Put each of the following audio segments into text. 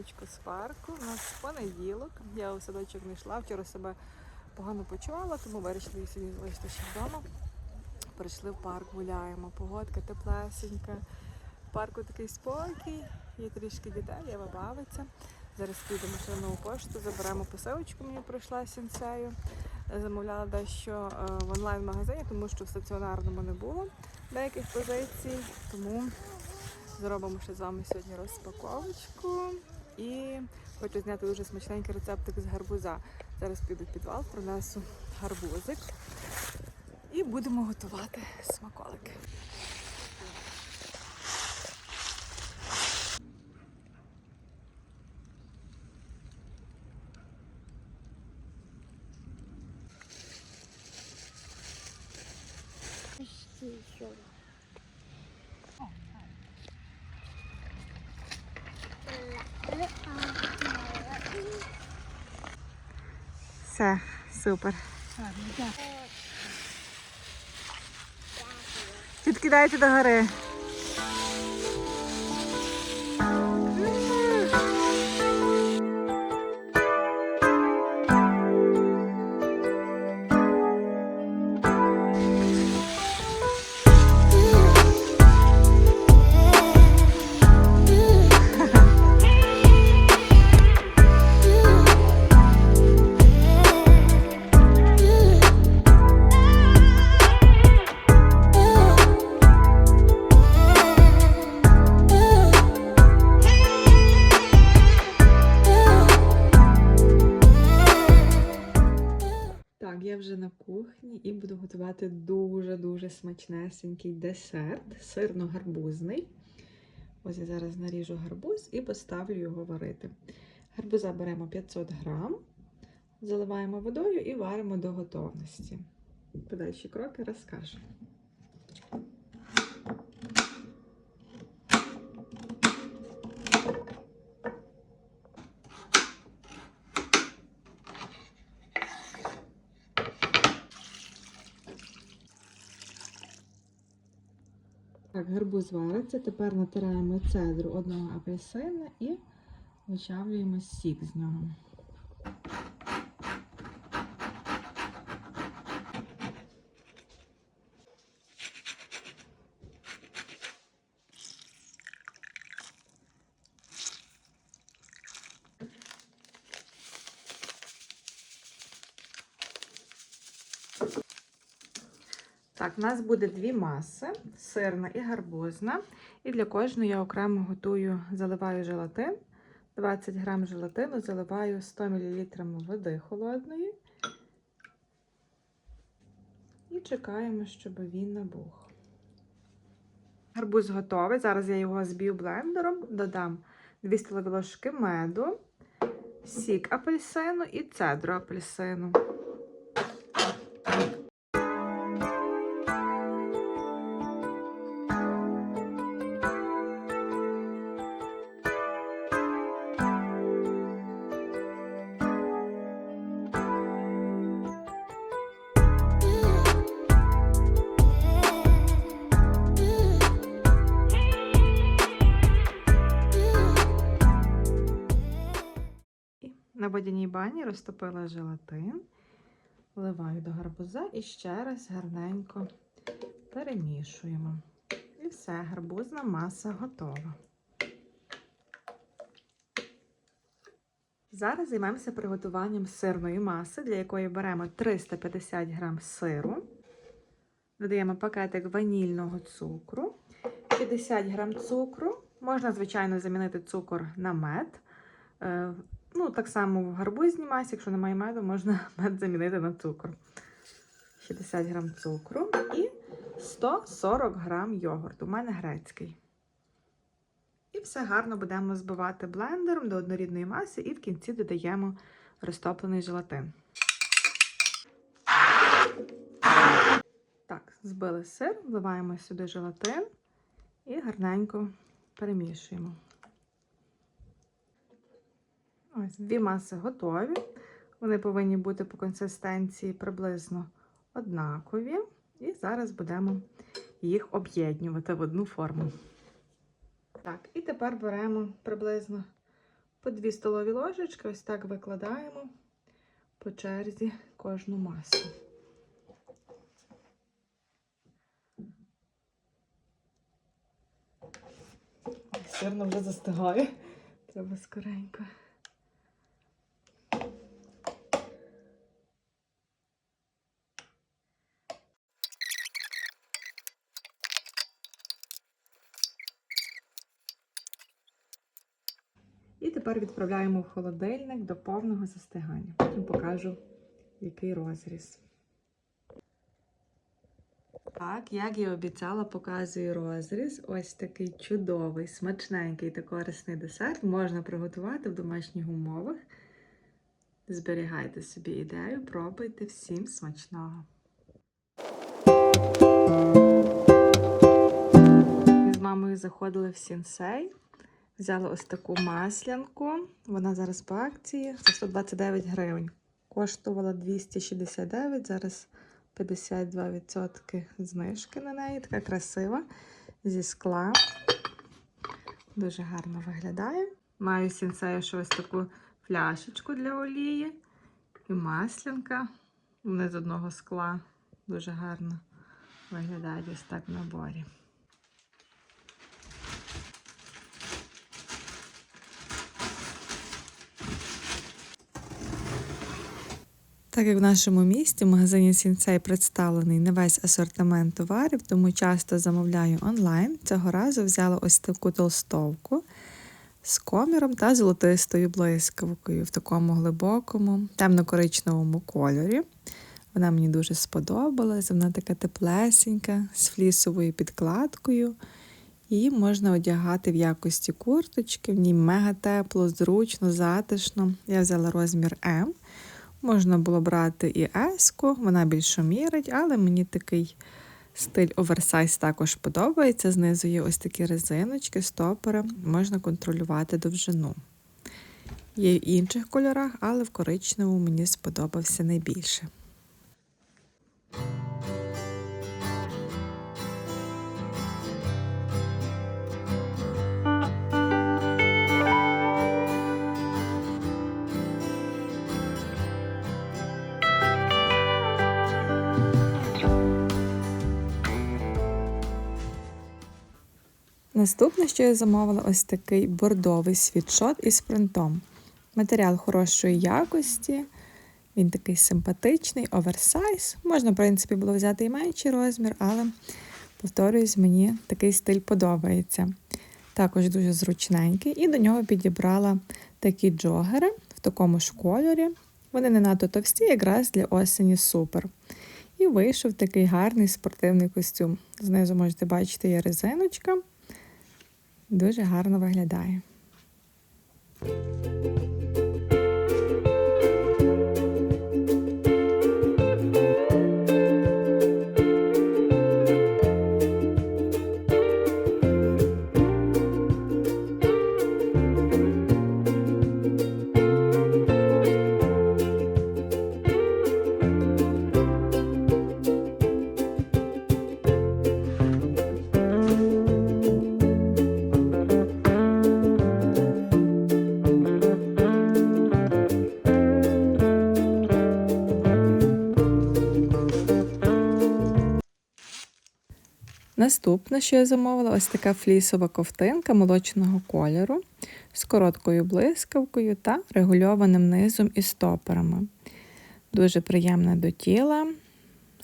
Раночку з парку. У нас понеділок. Я у садочок не йшла. Вчора себе погано почувала, тому вирішили сьогодні залишити ще вдома. Прийшли в парк, гуляємо. Погодка теплесенька. В парку такий спокій, є трішки дітей, є бавиться. Зараз підемо ще нову пошту, заберемо посилочку, мені прийшла сінцею. Замовляла дещо е, в онлайн-магазині, тому що в стаціонарному не було деяких позицій. Тому зробимо ще з вами сьогодні розпаковочку. І хочу зняти дуже смачненький рецептик з гарбуза. Зараз піду в підвал, принесу гарбузик і будемо готувати смаколики. Все, супер. Підкидайте до гори. Готувати дуже-дуже смачнесенький десерт, сирно-гарбузний. Ось я зараз наріжу гарбуз і поставлю його варити. Гарбуза беремо 500 грам, заливаємо водою і варимо до готовності. Подальші кроки розкажу. Так, гарбуз вариться. Тепер натираємо цедру одного апельсина і вичавлюємо сік з нього. Так, у нас буде дві маси: сирна і гарбузна. І для кожної я окремо готую, заливаю желатин. 20 грам желатину заливаю 100 мл води холодної. І чекаємо, щоб він набух. Гарбуз готовий. Зараз я його зб'ю блендером, додам 2 столові ложки меду, сік апельсину і цедру апельсину. На водяній бані розтопила желатин, вливаю до гарбуза і ще раз гарненько перемішуємо. І все, гарбузна маса готова. Зараз займемося приготуванням сирної маси, для якої беремо 350 г сиру, додаємо пакетик ванільного цукру, 50 г цукру. Можна, звичайно, замінити цукор на мед. Ну, так само в гарбузній масі, якщо немає меду, можна мед замінити на цукор. 60 грам цукру і 140 грам йогурту. У мене грецький. І все гарно будемо збивати блендером до однорідної маси, і в кінці додаємо розтоплений желатин. Так, збили сир, вливаємо сюди желатин і гарненько перемішуємо. Ось дві маси готові. Вони повинні бути по консистенції приблизно однакові. І зараз будемо їх об'єднувати в одну форму. Так, і тепер беремо приблизно По 2 столові ложечки ось так викладаємо по черзі кожну масу. Сирно вже застигає. Треба скоренько. І тепер відправляємо в холодильник до повного застигання. Потім покажу, який розріз. Так, як і обіцяла, показую розріз. Ось такий чудовий, смачненький та корисний десерт можна приготувати в домашніх умовах. Зберігайте собі ідею, пробуйте всім смачного. Ми заходили в сінсей. Взяли ось таку маслянку. Вона зараз по акції за 129 гривень. Коштувала 269, зараз 52% знижки на неї. Така красива зі скла. Дуже гарно виглядає. Маю сінсею ще ось таку фляшечку для олії і маслянка. Вони з одного скла. Дуже гарно виглядають ось так в наборі. Так як в нашому місті в магазині Сінцей представлений не весь асортимент товарів, тому часто замовляю онлайн. Цього разу взяла ось таку толстовку з коміром та золотистою блискавкою в такому глибокому, темно-коричневому кольорі. Вона мені дуже сподобалась, вона така теплесенька, з флісовою підкладкою. Її можна одягати в якості курточки, в ній мега тепло, зручно, затишно. Я взяла розмір М. Можна було брати і еску, вона більше мірить, але мені такий стиль оверсайз також подобається. Знизу є ось такі резиночки, стопори, можна контролювати довжину. Є в інших кольорах, але в коричневому мені сподобався найбільше. Наступне, що я замовила, ось такий бордовий світшот із принтом. Матеріал хорошої якості, він такий симпатичний, оверсайз. Можна, в принципі, було взяти і менший розмір, але, повторюсь, мені такий стиль подобається. Також дуже зручненький, і до нього підібрала такі джогери в такому ж кольорі. Вони не надто товсті, якраз для осені супер. І вийшов такий гарний спортивний костюм. Знизу можете бачити, є резиночка. Дуже гарно виглядає. Наступне, що я замовила, ось така флісова ковтинка молочного кольору з короткою блискавкою та регульованим низом і стопорами. Дуже приємна до тіла,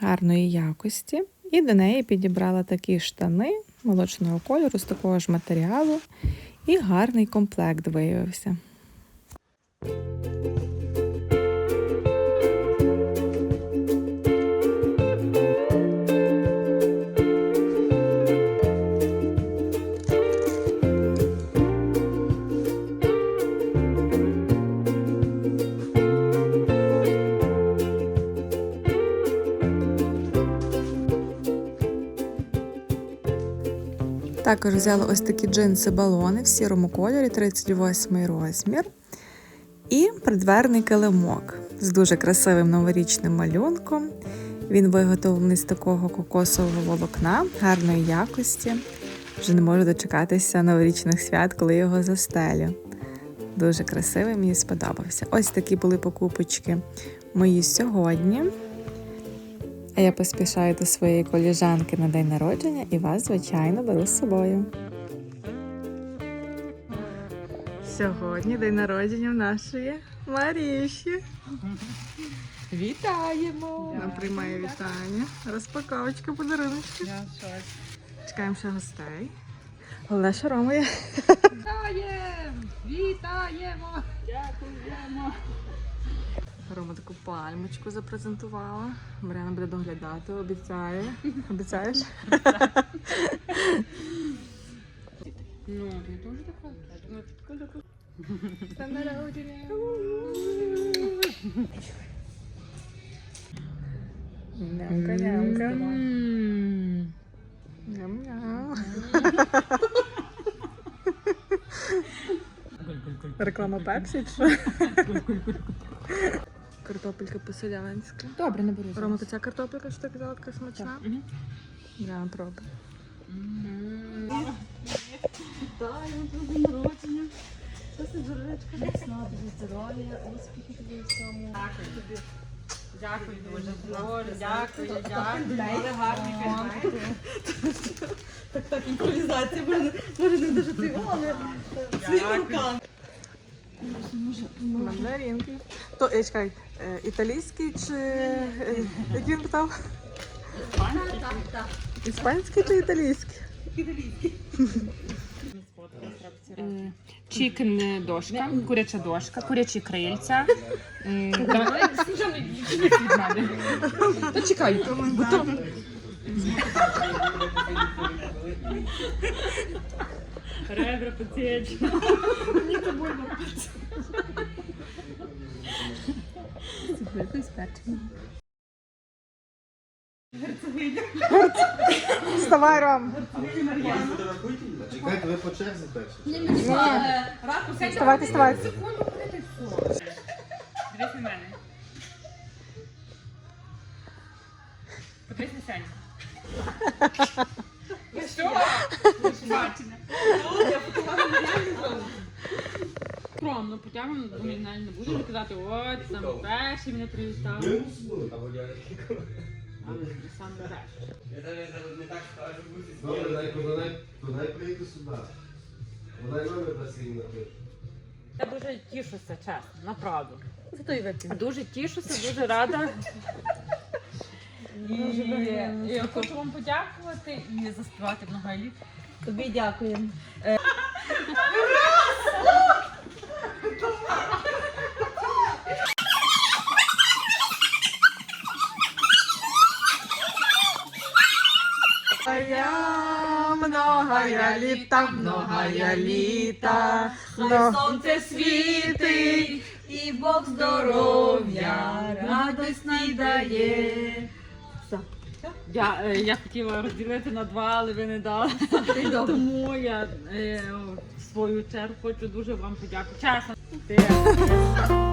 гарної якості. І до неї підібрала такі штани молочного кольору з такого ж матеріалу. І гарний комплект виявився. Також взяла ось такі джинси-балони в сірому кольорі, 38 розмір. І придверний килимок з дуже красивим новорічним малюнком. Він виготовлений з такого кокосового волокна гарної якості. Вже не можу дочекатися новорічних свят, коли його застелю. Дуже красивий, мені сподобався. Ось такі були покупочки мої сьогодні. А я поспішаю до своєї коліжанки на день народження і вас, звичайно, беру з собою. Сьогодні день народження в нашої Маріші. Вітаємо! Вона приймає вітання. Розпаковочка подаруночки. Чекаємо ще гостей. Головне, що Рома є. Вітаємо! Вітаємо! Дякуємо! Рома таку пальмочку запрезентувала. Мар'яна буде доглядати, обіцяє. Обіцяєш? Ну, ти теж така? Ну, днем народження! Нямка, нямка. Ням-ням. Реклама Пепсі чи що? Картопелька по-селянськи. Добре, не беру. Рома, то ця картопелька, що ти казала, така смачна? Мгм. Я пробую. Вітаємо з днем народження. Це сидоречка, міцна, тобі здоров'я, успіхи тобі в всьому. Дякую тобі. Дякую дуже, Боже, дякую, дякую. Дуже гарний Так, так, імпровізація, може, може не дуже ти, але своїми руками. Мандаринки. То, е, чекай, е, італійський чи... е, Який він питав? Іспанський чи італійський? Чікен е, дошка, куряча дошка, курячі крильця. Та чекай, бо то... Ребра потечь. Мені то больно. Вставай, Ром. Чекайте, ви по черзі перші. Вставайте, вставайте. Дивись на мене. Подивись на Скромно, потягнемо, бо ми навіть не будемо казати, от, саме перший мене привітав. Але саме перший. Добре, дай, дай, дай прийти сюди. Вона й номер дасть їм напише. Я дуже тішуся, чесно, направду. Зато і вип'ємо. Дуже тішуся, дуже рада. І, і я хочу вам подякувати і заспівати много літ. Тобі дякуємо. Многая літа, многая літа, Хай сонце світить, і Бог здоров'я, радості дає. Я, е, я хотіла розділити на два, але ви не дали. Тому я е, в свою чергу хочу дуже вам подякувати. Чесно.